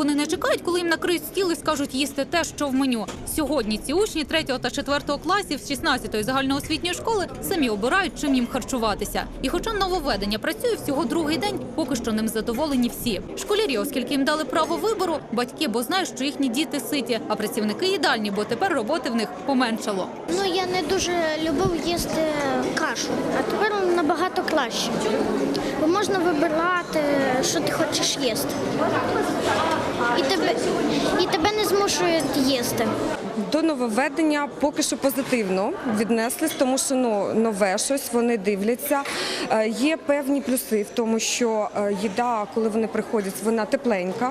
Вони не чекають, коли їм накриють стіл і скажуть їсти те, що в меню. Сьогодні ці учні 3 та 4 класів з 16-ї загальноосвітньої школи самі обирають, чим їм харчуватися. І хоча нововведення працює всього другий день, поки що ним задоволені всі. Школярі, оскільки їм дали право вибору, батьки, бо знають, що їхні діти ситі, а працівники їдальні, бо тепер роботи в них поменшало. Ну я не дуже любив їсти кашу, а тепер набагато краще. Бо можна вибирати, що ти хочеш їсти. І тебе, і тебе не змушують їсти. До нововведення поки що позитивно віднеслись, тому що ну, нове щось, вони дивляться. Е, Є певні плюси в тому, що е, їда, коли вони приходять, вона тепленька,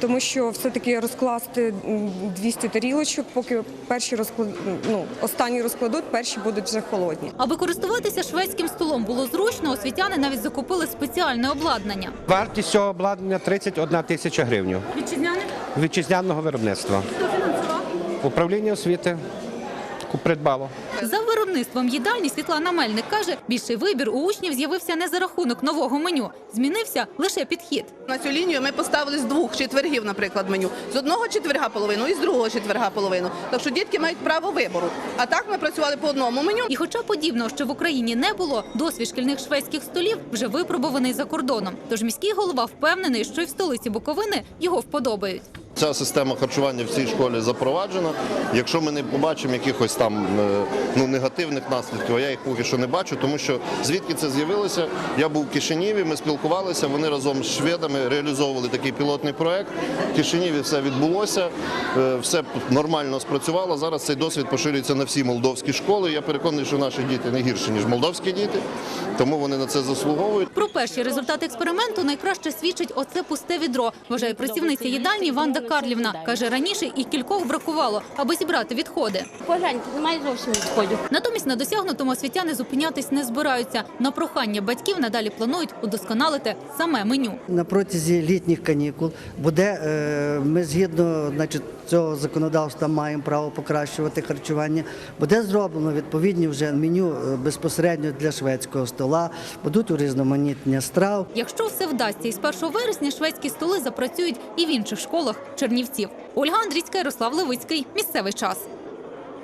тому що все-таки розкласти м, 200 тарілочок, поки перші розклад... ну, останні розкладуть, перші будуть вже холодні. Аби користуватися шведським столом було зручно, освітяни навіть закупили спеціальне обладнання. Вартість цього обладнання 31 тисяча гривень Вітчизняне вітчизняного виробництва. Управління освіти придбало. За виробництвом їдальні Світлана Мельник каже, більший вибір у учнів з'явився не за рахунок нового меню. Змінився лише підхід. На цю лінію ми поставили з двох четвергів, наприклад, меню. З одного четверга половину і з другого четверга половину. Так що дітки мають право вибору. А так ми працювали по одному меню. І хоча подібного, що в Україні не було, досвід шкільних шведських столів вже випробуваний за кордоном. Тож міський голова впевнений, що й в столиці Буковини його вподобають. Ця система харчування в цій школі запроваджена. Якщо ми не побачимо якихось там е, ну, негативних наслідків, а я їх поки що не бачу, тому що звідки це з'явилося? Я був в Кишиніві, ми спілкувалися. Вони разом з шведами реалізовували такий пілотний проект. В Кишиніві все відбулося, е, все нормально спрацювало. Зараз цей досвід поширюється на всі молдовські школи. Я переконаний, що наші діти не гірші ніж молдовські діти, тому вони на це заслуговують. Про перші результати експерименту найкраще свідчить оце пусте відро. Вважає працівниця їдальні Ванда Карлівна. каже, раніше і кількох бракувало, аби зібрати відходи. Погляньте, немає зовсім відходів. Натомість на досягнутому освітяни зупинятись не збираються. На прохання батьків надалі планують удосконалити саме меню. на протязі літніх канікул буде е, ми згідно значить, цього законодавства маємо право покращувати харчування. Буде зроблено відповідні вже меню е, безпосередньо для шведського стола, будуть урізноманітнення страв. Якщо все вдасться, із 1 вересня шведські столи запрацюють і в інших школах Чернівців. Ольга Андрійська, Ярослав Левицький. Місцевий час.